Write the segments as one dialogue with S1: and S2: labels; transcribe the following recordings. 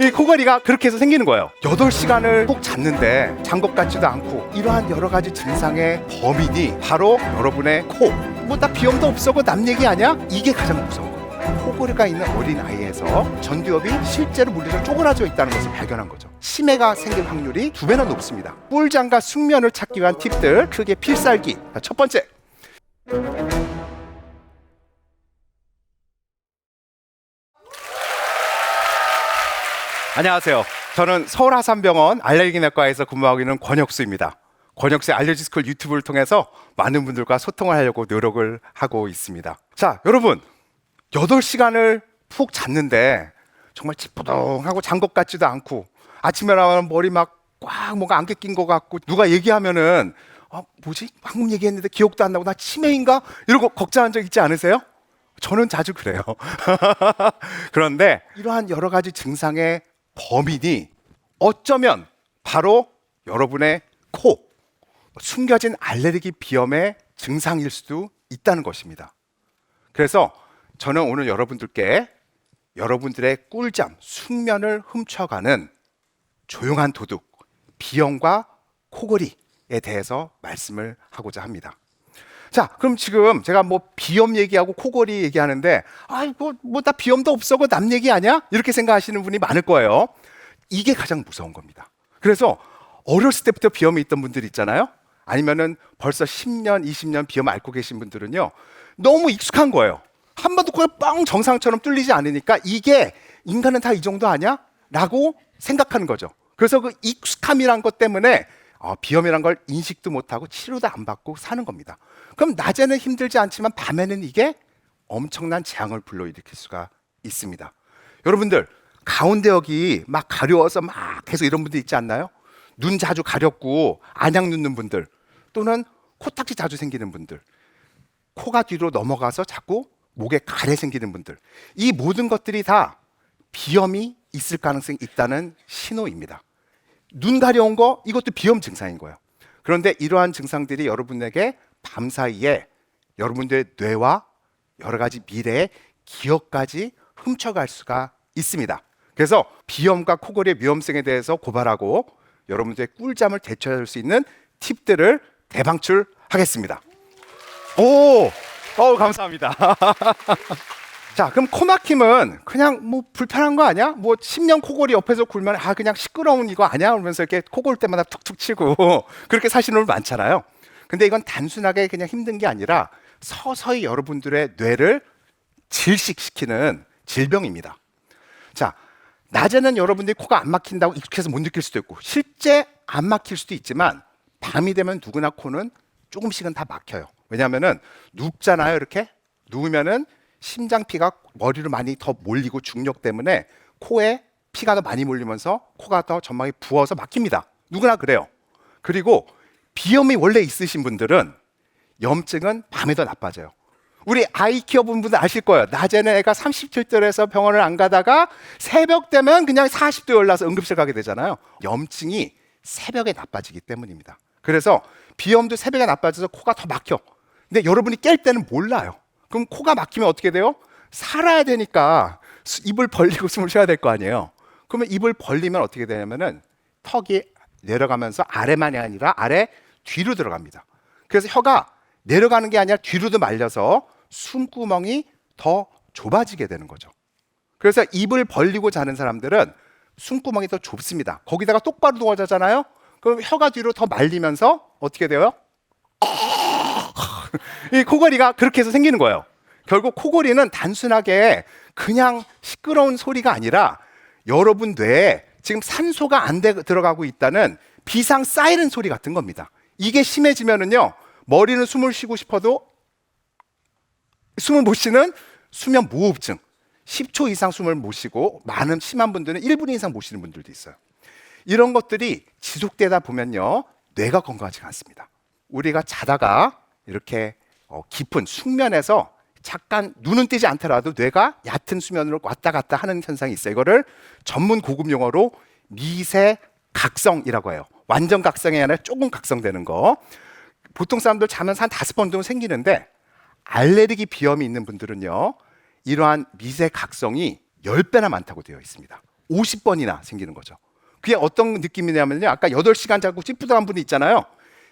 S1: 이 코골이가 그렇게 해서 생기는 거예요. 8시간을 푹 잤는데 잔 것 같지도 않고 이러한 여러 가지 증상의 범인이 바로 여러분의 코. 뭐 나 비염도 없어고 남 얘기 아니야? 이게 가장 무서운 거예요. 코골이가 있는 어린 아이에서 전두엽이 실제로 물리적으로 쪼그라져 있다는 것을 발견한 거죠. 치매가 생길 확률이 두 배나 높습니다. 꿀장과 숙면을 찾기 위한 팁들 크게 필살기. 자, 첫 번째. 안녕하세요. 저는 서울 하산병원 알레르기내과에서 근무하고 있는 권혁수입니다. 권혁수의 알레르기스쿨 유튜브를 통해서 많은 분들과 소통을 하려고 노력을 하고 있습니다. 자, 여러분. 8시간을 푹 잤는데 정말 찌뿌둥하고 잔 것 같지도 않고 아침에 나면 머리 막 꽉 뭔가 안개 낀 것 같고 누가 얘기하면은 어, 뭐지? 방금 얘기했는데 기억도 안 나고 나 치매인가? 이러고 걱정한 적 있지 않으세요? 저는 자주 그래요. 그런데 이러한 여러 가지 증상의 범인이 어쩌면 바로 여러분의 코, 숨겨진 알레르기 비염의 증상일 수도 있다는 것입니다. 그래서 저는 오늘 여러분들께 여러분들의 꿀잠, 숙면을 훔쳐가는 조용한 도둑, 비염과 코골이에 대해서 말씀을 하고자 합니다. 자, 그럼 지금 제가 뭐 비염 얘기하고 코골이 얘기하는데, 아이, 뭐, 뭐, 나 비염도 없어. 그거 남 얘기 아니야? 이렇게 생각하시는 분이 많을 거예요. 이게 가장 무서운 겁니다. 그래서 어렸을 때부터 비염이 있던 분들 있잖아요. 아니면은 벌써 10년, 20년 비염 앓고 계신 분들은요. 너무 익숙한 거예요. 한 번도 코가 뻥 정상처럼 뚫리지 않으니까 이게 인간은 다 이 정도 아니야? 라고 생각하는 거죠. 그래서 그 익숙함이란 것 때문에 어, 비염이란 걸 인식도 못하고 치료도 안 받고 사는 겁니다. 그럼 낮에는 힘들지 않지만 밤에는 이게 엄청난 재앙을 불러일으킬 수가 있습니다. 여러분들 가운데 여기 막 가려워서 막 계속 이런 분들 있지 않나요? 눈 자주 가렵고 안약 눕는 분들 또는 코딱지 자주 생기는 분들 코가 뒤로 넘어가서 자꾸 목에 가래 생기는 분들 이 모든 것들이 다 비염이 있을 가능성이 있다는 신호입니다. 눈 가려운 거 이것도 비염 증상인 거예요. 그런데 이러한 증상들이 여러분에게 밤 사이에 여러분들의 뇌와 여러 가지 미래의 기억까지 훔쳐갈 수가 있습니다. 그래서 비염과 코골이의 위험성에 대해서 고발하고 여러분들의 꿀잠을 대처할 수 있는 팁들을 대방출하겠습니다. 오, 어 감사합니다. 자, 그럼 코막힘은 그냥 뭐 불편한 거 아니야? 뭐 10년 코골이 옆에서 굴면 아 그냥 시끄러운 이거 아니야? 그러면서 이렇게 코골 때마다 툭툭 치고 그렇게 사시는 분 많잖아요. 근데 이건 단순하게 그냥 힘든 게 아니라 서서히 여러분들의 뇌를 질식시키는 질병입니다. 자, 낮에는 여러분들이 코가 안 막힌다고 익숙해서 못 느낄 수도 있고 실제 안 막힐 수도 있지만 밤이 되면 누구나 코는 조금씩은 다 막혀요. 왜냐하면은 눕잖아요, 이렇게 누우면은 심장 피가 머리로 많이 더 몰리고 중력 때문에 코에 피가 더 많이 몰리면서 코가 더 전망이 부어서 막힙니다. 누구나 그래요. 그리고 비염이 원래 있으신 분들은 염증은 밤에 더 나빠져요. 우리 아이 키워본 분들 아실 거예요. 낮에는 애가 37도에서 병원을 안 가다가 새벽 되면 그냥 40도 열나서 응급실 가게 되잖아요. 염증이 새벽에 나빠지기 때문입니다. 그래서 비염도 새벽에 나빠져서 코가 더 막혀. 근데 여러분이 깰 때는 몰라요. 그럼 코가 막히면 어떻게 돼요? 살아야 되니까 수- 입을 벌리고 숨을 쉬어야 될 거 아니에요. 그러면 입을 벌리면 어떻게 되냐면은 턱이 내려가면서 아래만이 아니라 아래 뒤로 들어갑니다. 그래서 혀가 내려가는 게 아니라 뒤로도 말려서 숨구멍이 더 좁아지게 되는 거죠. 그래서 입을 벌리고 자는 사람들은 숨구멍이 더 좁습니다. 거기다가 똑바로 누워 자잖아요. 그럼 혀가 뒤로 더 말리면서 어떻게 돼요? 이 코골이가 그렇게 해서 생기는 거예요. 결국 코골이는 단순하게 그냥 시끄러운 소리가 아니라 여러분 뇌에 지금 산소가 안 돼- 들어가고 있다는 비상 사이렌 소리 같은 겁니다. 이게 심해지면은요, 머리는 숨을 쉬고 싶어도 숨을 못 쉬는 수면 무호흡증. 10초 이상 숨을 못 쉬고 많은 심한 분들은 1분 이상 못 쉬는 분들도 있어요. 이런 것들이 지속되다 보면요, 뇌가 건강하지 않습니다. 우리가 자다가 이렇게 어, 깊은 숙면에서 잠깐 눈은 뜨지 않더라도 뇌가 얕은 수면으로 왔다 갔다 하는 현상이 있어요. 이거를 전문 고급 용어로 미세 각성이라고 해요. 완전 각성이 아니라 조금 각성되는 거. 보통 사람들 자면서 한 다섯 번 정도 생기는데 알레르기 비염이 있는 분들은요. 이러한 미세 각성이 10배나 많다고 되어 있습니다. 50번이나 생기는 거죠. 그게 어떤 느낌이냐면요. 아까 8시간 자고 찌뿌둥한 분이 있잖아요.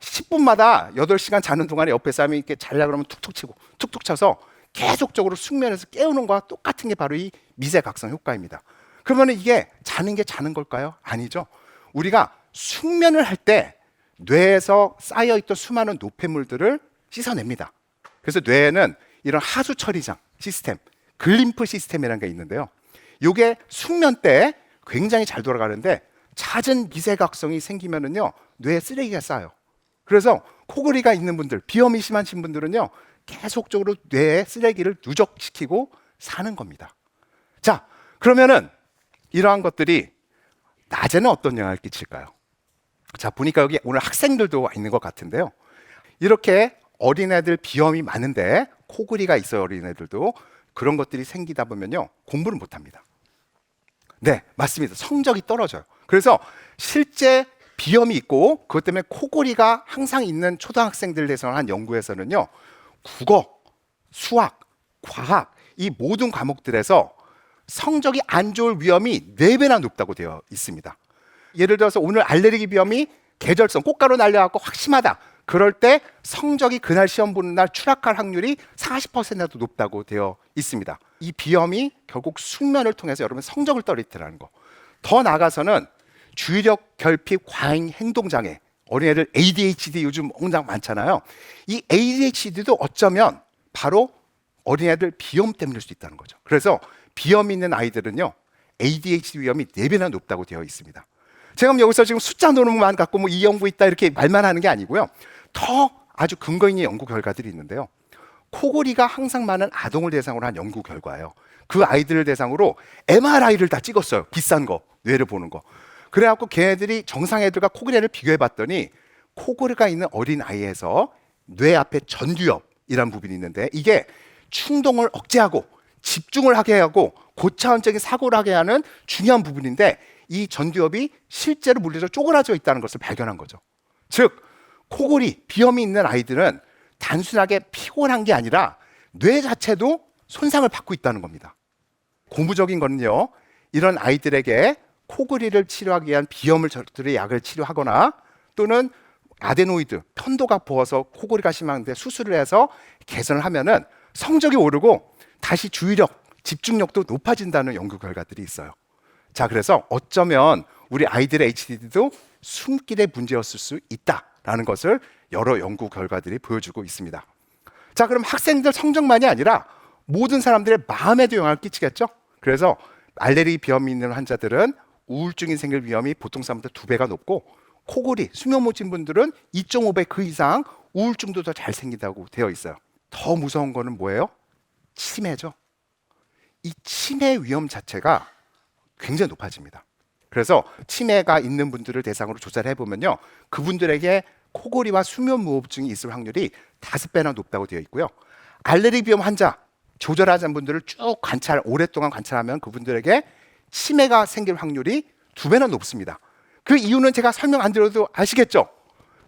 S1: 10분마다 8시간 자는 동안에 옆에 사람이 이렇게 자려고 그러면 툭툭 치고 툭툭 쳐서 계속적으로 숙면에서 깨우는 거와 똑같은 게 바로 이 미세각성 효과입니다. 그러면 이게 자는 게 자는 걸까요? 아니죠. 우리가 숙면을 할 때 뇌에서 쌓여있던 수많은 노폐물들을 씻어냅니다. 그래서 뇌에는 이런 하수 처리장 시스템, 글림프 시스템이라는 게 있는데요. 이게 숙면 때 굉장히 잘 돌아가는데 잦은 미세각성이 생기면은요 뇌에 쓰레기가 쌓여. 그래서 코골이가 있는 분들, 비염이 심하신 분들은요 계속적으로 뇌에 쓰레기를 누적시키고 사는 겁니다. 자, 그러면은 이러한 것들이 낮에는 어떤 영향을 끼칠까요? 자, 보니까 여기 오늘 학생들도 와 있는 것 같은데요. 이렇게 어린애들 비염이 많은데 코골이가 있어요, 어린애들도. 그런 것들이 생기다 보면요. 공부를 못 합니다. 네, 맞습니다. 성적이 떨어져요. 그래서 실제 비염이 있고 그것 때문에 코골이가 항상 있는 초등학생들 대해서 한 연구에서는요. 국어, 수학, 과학 이 모든 과목들에서 성적이 안 좋을 위험이 네배나 높다고 되어 있습니다. 예를 들어서 오늘 알레르기 비염이 계절성 꽃가루 날려갖고 확 심하다. 그럴 때 성적이 그날 시험 보는 날 추락할 확률이 40%도 높다고 되어 있습니다. 이 비염이 결국 숙면을 통해서 여러분 성적을 떨어뜨리는 거. 더 나아가서는 주의력 결핍 과잉 행동 장애 어린애들 ADHD 요즘 엄청 많잖아요. 이 ADHD도 어쩌면 바로 어린애들 비염 때문일 수 있다는 거죠. 그래서 비염 있는 아이들은요 ADHD 위험이 4배나 높다고 되어 있습니다. 제가 여기서 지금 숫자 노름만 갖고 뭐 이 연구 있다 이렇게 말만 하는 게 아니고요. 더 아주 근거 있는 연구 결과들이 있는데요. 코골이가 항상 많은 아동을 대상으로 한 연구 결과예요. 그 아이들을 대상으로 MRI를 다 찍었어요. 비싼 거, 뇌를 보는 거. 그래갖고 걔네들이 정상 애들과 코골이를 비교해 봤더니 코골이가 있는 어린 아이에서 뇌 앞에 전두엽이라는 부분이 있는데 이게 충동을 억제하고 집중을 하게 하고 고차원적인 사고를 하게 하는 중요한 부분인데 이 전두엽이 실제로 물리적으로 쪼그라져 있다는 것을 발견한 거죠. 즉 코골이 비염이 있는 아이들은 단순하게 피곤한 게 아니라 뇌 자체도 손상을 받고 있다는 겁니다. 고무적인 거는요. 이런 아이들에게 코골이를 치료하기 위한 비염을들의 약을 치료하거나 또는 아데노이드 편도가 부어서 코골이가 심한데 수술을 해서 개선을 하면은 성적이 오르고 다시 주의력, 집중력도 높아진다는 연구 결과들이 있어요. 자, 그래서 어쩌면 우리 아이들의 HDD도 숨길의 문제였을 수 있다라는 것을 여러 연구 결과들이 보여주고 있습니다. 자, 그럼 학생들 성적만이 아니라 모든 사람들의 마음에도 영향을 끼치겠죠? 그래서 알레르기 비염이 있는 환자들은 우울증이 생길 위험이 보통 사람보다 두 배가 높고 코골이, 수면 못진 분들은 2.5배 그 이상 우울증도 더 잘 생긴다고 되어 있어요. 더 무서운 거는 뭐예요? 치매죠. 이 치매 위험 자체가 굉장히 높아집니다. 그래서 치매가 있는 분들을 대상으로 조사를 해보면요. 그분들에게 코골이와 수면 무호흡증이 있을 확률이 다섯 배나 높다고 되어 있고요. 알레르기 비염 환자 조절하는 분들을 쭉 관찰 오랫동안 관찰하면 그분들에게 치매가 생길 확률이 두 배나 높습니다. 그 이유는 제가 설명 안 드려도 아시겠죠?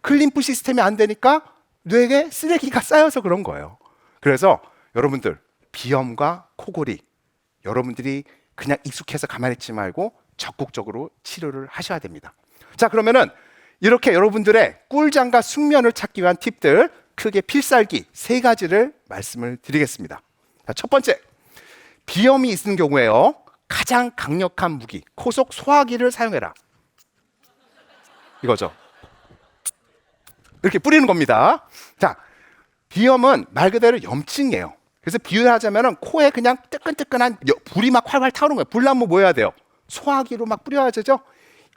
S1: 클림프 시스템이 안 되니까 뇌에 쓰레기가 쌓여서 그런 거예요. 그래서 여러분들 비염과 코골이 여러분들이 그냥 익숙해서 가만히 있지 말고 적극적으로 치료를 하셔야 됩니다. 자, 그러면은 이렇게 여러분들의 꿀잠과 숙면을 찾기 위한 팁들 크게 필살기 세 가지를 말씀을 드리겠습니다. 자, 첫 번째. 비염이 있는 경우에요. 가장 강력한 무기, 코속 소화기를 사용해라. 이거죠. 이렇게 뿌리는 겁니다. 자, 비염은 말 그대로 염증이에요. 그래서 비유하자면 코에 그냥 뜨끈뜨끈한 여- 불이 막 활활 타오르는 거예요. 불나면 뭐 해야 돼요? 소화기로 막 뿌려야 되죠?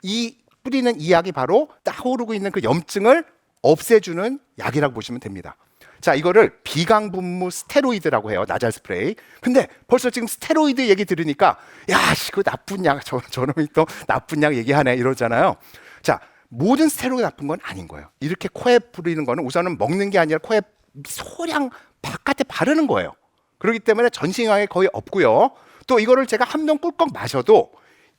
S1: 이 뿌리는 이 약이 바로 타오르고 있는 그 염증을 없애주는 약이라고 보시면 됩니다. 자, 이거를 비강분무 스테로이드라고 해요. 나잘 스프레이. 근데 벌써 지금 스테로이드 얘기 들으니까 야, 씨, 그 나쁜 약, 저, 저놈이 또 나쁜 약 얘기하네 이러잖아요. 자, 모든 스테로이드 나쁜 건 아닌 거예요. 이렇게 코에 뿌리는 거는 우선은 먹는 게 아니라 코에 소량 바깥에 바르는 거예요. 그렇기 때문에 전신 영향이 거의 없고요. 또 이거를 제가 한 병 꿀꺽 마셔도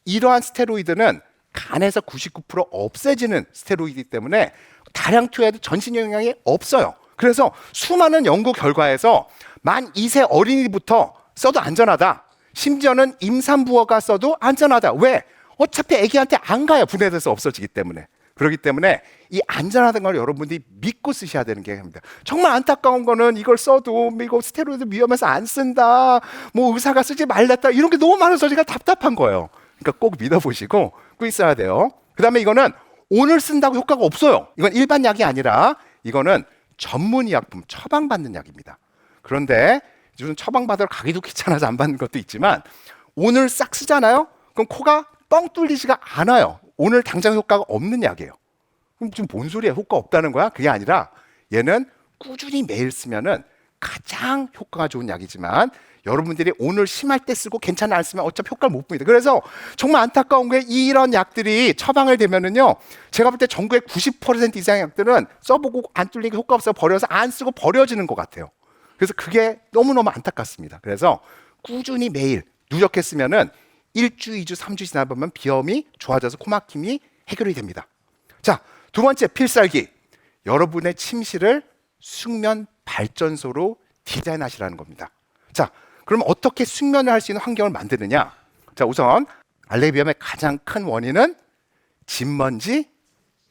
S1: 이러한 스테로이드는 간에서 99% 없애지는 스테로이드이기 때문에 다량 투여해도 전신 영향이 없어요. 그래서 수많은 연구 결과에서 만 2세 어린이부터 써도 안전하다. 심지어는 임산부어가 써도 안전하다. 왜? 어차피 아기한테 안 가요. 분해돼서 없어지기 때문에. 그렇기 때문에 이 안전하다는 걸 여러분들이 믿고 쓰셔야 되는 게 합니다. 정말 안타까운 거는 이걸 써도 뭐 이거 스테로이드 위험해서 안 쓴다. 뭐 의사가 쓰지 말랬다. 이런 게 너무 많아서 제가 답답한 거예요. 그러니까 꼭 믿어보시고 꼭 있어야 돼요. 그 다음에 이거는 오늘 쓴다고 효과가 없어요. 이건 일반 약이 아니라 이거는 전문 의약품 처방받는 약입니다. 그런데 요즘 처방받으러 가기도 귀찮아서 안 받는 것도 있지만 오늘 싹 쓰잖아요. 그럼 코가 뻥 뚫리지가 않아요. 오늘 당장 효과가 없는 약이에요. 그럼 지금 뭔 소리야? 효과 없다는 거야? 그게 아니라 얘는 꾸준히 매일 쓰면은 가장 효과가 좋은 약이지만 여러분들이 오늘 심할 때 쓰고 괜찮아 안 쓰면 어차피 효과를 못 봅니다. 그래서 정말 안타까운 게 이런 약들이 처방을 되면은요. 제가 볼 때 전국의 90% 이상의 약들은 써보고 안 뚫리고 효과 없어 버려서 안 쓰고 버려지는 것 같아요. 그래서 그게 너무너무 안타깝습니다. 그래서 꾸준히 매일 누적했으면은 1주, 2주, 3주 지나 보면 비염이 좋아져서 코막힘이 해결이 됩니다. 자, 두 번째 필살기. 여러분의 침실을 숙면 발전소로 디자인하시라는 겁니다. 자, 그럼 어떻게 숙면을 할 수 있는 환경을 만드느냐? 자, 우선 알레르기 비염의 가장 큰 원인은 진먼지,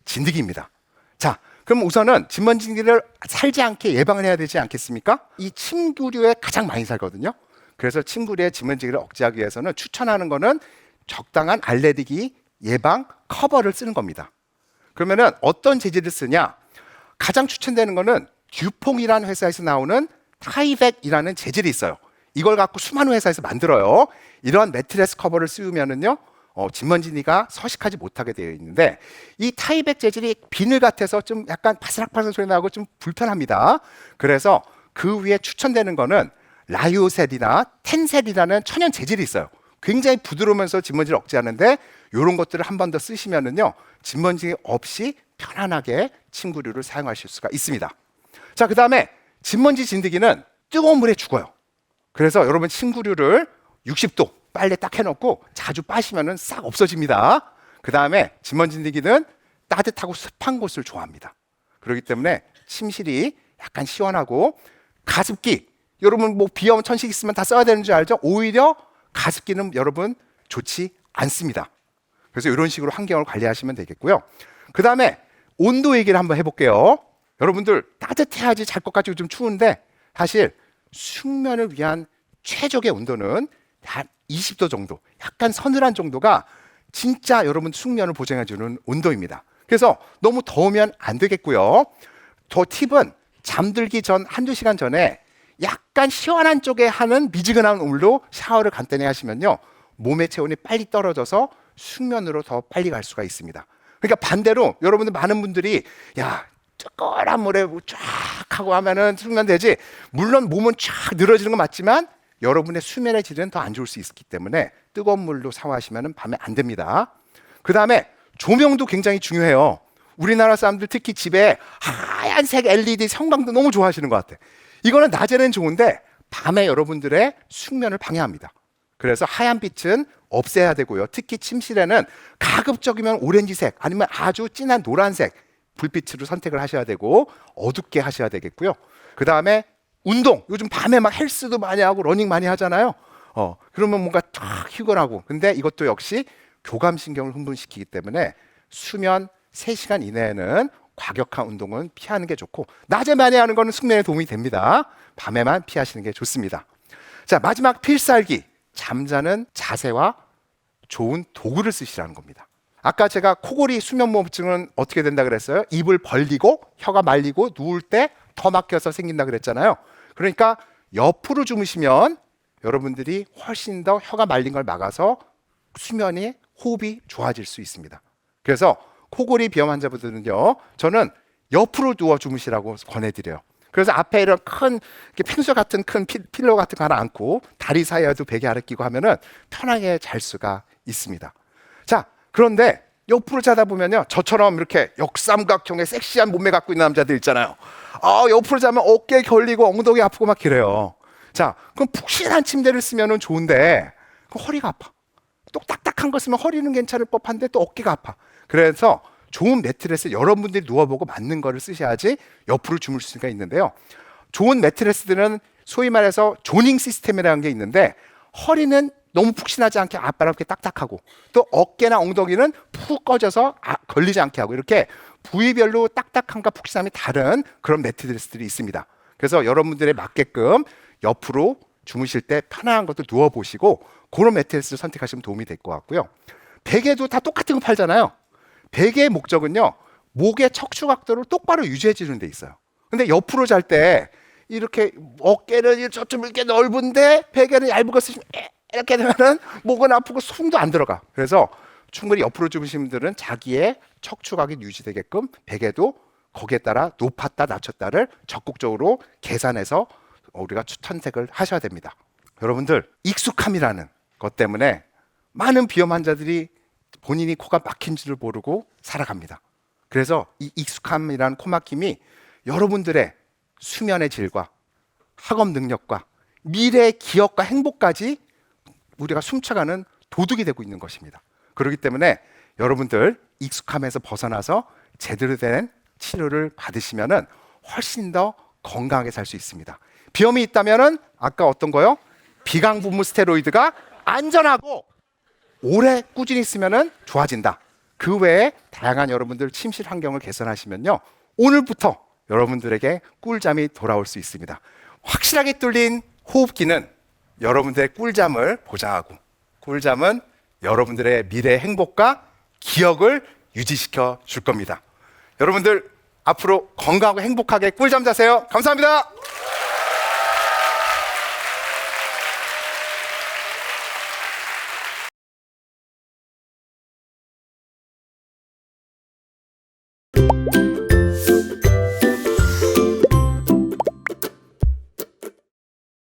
S1: 진드기입니다. 자, 그럼 우선은 진먼지, 진드기를 살지 않게 예방을 해야 되지 않겠습니까? 이 침구류에 가장 많이 살거든요. 그래서 침구류의 진먼지를 억제하기 위해서는 추천하는 거는 적당한 알레르기 예방 커버를 쓰는 겁니다. 그러면은 어떤 재질을 쓰냐? 가장 추천되는 거는 듀퐁이라는 회사에서 나오는 타이백이라는 재질이 있어요. 이걸 갖고 수많은 회사에서 만들어요. 이러한 매트레스 커버를 씌우면은요, 어, 진먼지니가 서식하지 못하게 되어 있는데 이 타이백 재질이 비늘 같아서 좀 약간 바스락바스락 소리 나고 좀 불편합니다. 그래서 그 위에 추천되는 거는 라이오셀이나 텐셀이라는 천연 재질이 있어요. 굉장히 부드러우면서 진먼지를 억제하는데 이런 것들을 한 번 더 쓰시면은요 진먼지 없이 편안하게 침구류를 사용하실 수가 있습니다. 자, 그 다음에 진먼지 진드기는 뜨거운 물에 죽어요. 그래서 여러분 침구류를 60도 빨래 딱 해놓고 자주 빠시면은 싹 없어집니다. 그 다음에 진먼지 진드기는 따뜻하고 습한 곳을 좋아합니다. 그렇기 때문에 침실이 약간 시원하고 가습기 여러분 뭐 비염 천식 있으면 다 써야 되는 줄 알죠? 오히려 가습기는 여러분 좋지 않습니다. 그래서 이런 식으로 환경을 관리하시면 되겠고요. 그 다음에 온도 얘기를 한번 해볼게요. 여러분들 따뜻해야지 잘 것 같고 좀 추운데 사실 숙면을 위한 최적의 온도는 한 20도 정도, 약간 서늘한 정도가 진짜 여러분 숙면을 보장해주는 온도입니다. 그래서 너무 더우면 안 되겠고요. 저 팁은 잠들기 전 한두 시간 전에 약간 시원한 쪽에 하는 미지근한 물로 샤워를 간단히 하시면요. 몸의 체온이 빨리 떨어져서 숙면으로 더 빨리 갈 수가 있습니다. 그러니까 반대로 여러분들 많은 분들이 야 뜨거운 물에 뭐쫙 하고 하면은 숙면 되지. 물론 몸은 쫙 늘어지는 건 맞지만 여러분의 수면의 질은 더 안 좋을 수 있기 때문에 뜨거운 물로 샤워하시면 밤에 안 됩니다. 그 다음에 조명도 굉장히 중요해요. 우리나라 사람들 특히 집에 하얀색 LED 성광도 너무 좋아하시는 것 같아. 이거는 낮에는 좋은데 밤에 여러분들의 숙면을 방해합니다. 그래서 하얀 빛은 없애야 되고요. 특히 침실에는 가급적이면 오렌지색 아니면 아주 진한 노란색 불빛으로 선택을 하셔야 되고 어둡게 하셔야 되겠고요. 그 다음에 운동. 요즘 밤에 막 헬스도 많이 하고 러닝 많이 하잖아요. 어, 그러면 뭔가 탁 휴건하고. 근데 이것도 역시 교감신경을 흥분시키기 때문에 수면 3시간 이내에는 과격한 운동은 피하는 게 좋고 낮에 많이 하는 거는 숙면에 도움이 됩니다. 밤에만 피하시는 게 좋습니다. 자, 마지막 필살기. 잠자는 자세와 좋은 도구를 쓰시라는 겁니다. 아까 제가 코골이 수면무호흡증은 어떻게 된다 그랬어요? 입을 벌리고 혀가 말리고 누울 때 더 막혀서 생긴다 그랬잖아요. 그러니까 옆으로 주무시면 여러분들이 훨씬 더 혀가 말린 걸 막아서 수면이 호흡이 좋아질 수 있습니다. 그래서 코골이 비염 환자분들은요, 저는 옆으로 누워 주무시라고 권해드려요. 그래서 앞에 이런 큰 펭수 같은 큰 피, 필러 같은 거 하나 안고 다리 사이에도 베개 아래 끼고 하면은 편하게 잘 수가 있습니다. 자, 그런데 옆으로 자다 보면요, 저처럼 이렇게 역삼각형의 섹시한 몸매 갖고 있는 남자들 있잖아요. 아, 옆으로 자면 어깨 결리고 엉덩이 아프고 막 그래요. 자, 그럼 푹신한 침대를 쓰면은 좋은데 그 허리가 아파. 또 딱딱한 거 쓰면 허리는 괜찮을 법한데 또 어깨가 아파. 그래서 좋은 매트레스 여러분들이 누워보고 맞는 거를 쓰셔야지 옆으로 주무실 수가 있는데요. 좋은 매트레스들은 소위 말해서 조닝 시스템이라는 게 있는데 허리는 너무 푹신하지 않게 앞바람게 딱딱하고 또 어깨나 엉덩이는 푹 꺼져서 아- 걸리지 않게 하고 이렇게 부위별로 딱딱함과 푹신함이 다른 그런 매트리스들이 있습니다. 그래서 여러분들의 맞게끔 옆으로 주무실 때 편안한 것도 누워 보시고 그런 매트리스를 선택하시면 도움이 될 것 같고요. 베개도 다 똑같은 거 팔잖아요. 베개의 목적은요. 목의 척추 각도를 똑바로 유지해 주는 데 있어요. 근데 옆으로 잘 때 이렇게 어깨는 좀 이렇게 넓은데 베개는 얇은 거 쓰시면 이렇게 되면은 목은 아프고 숨도 안 들어가. 그래서 충분히 옆으로 주무시는 분들은 자기의 척추각이 유지되게끔 베개도 거기에 따라 높았다 낮췄다를 적극적으로 계산해서 우리가 선택을 하셔야 됩니다. 여러분들 익숙함이라는 것 때문에 많은 비염 환자들이 본인이 코가 막힌 줄을 모르고 살아갑니다. 그래서 이 익숙함이라는 코막힘이 여러분들의 수면의 질과 학업 능력과 미래의 기억과 행복까지 우리가 숨쳐가는 도둑이 되고 있는 것입니다. 그렇기 때문에 여러분들 익숙함에서 벗어나서 제대로 된 치료를 받으시면은 훨씬 더 건강하게 살 수 있습니다. 비염이 있다면은 아까 어떤 거요? 비강분무 스테로이드가 안전하고 오래 꾸준히 쓰면은 좋아진다. 그 외에 다양한 여러분들 침실 환경을 개선하시면요. 오늘부터 여러분들에게 꿀잠이 돌아올 수 있습니다. 확실하게 뚫린 호흡기는 여러분들의 꿀잠을 보장하고 꿀잠은 여러분들의 미래 행복과 기억을 유지시켜 줄 겁니다. 여러분들 앞으로 건강하고 행복하게 꿀잠 자세요. 감사합니다.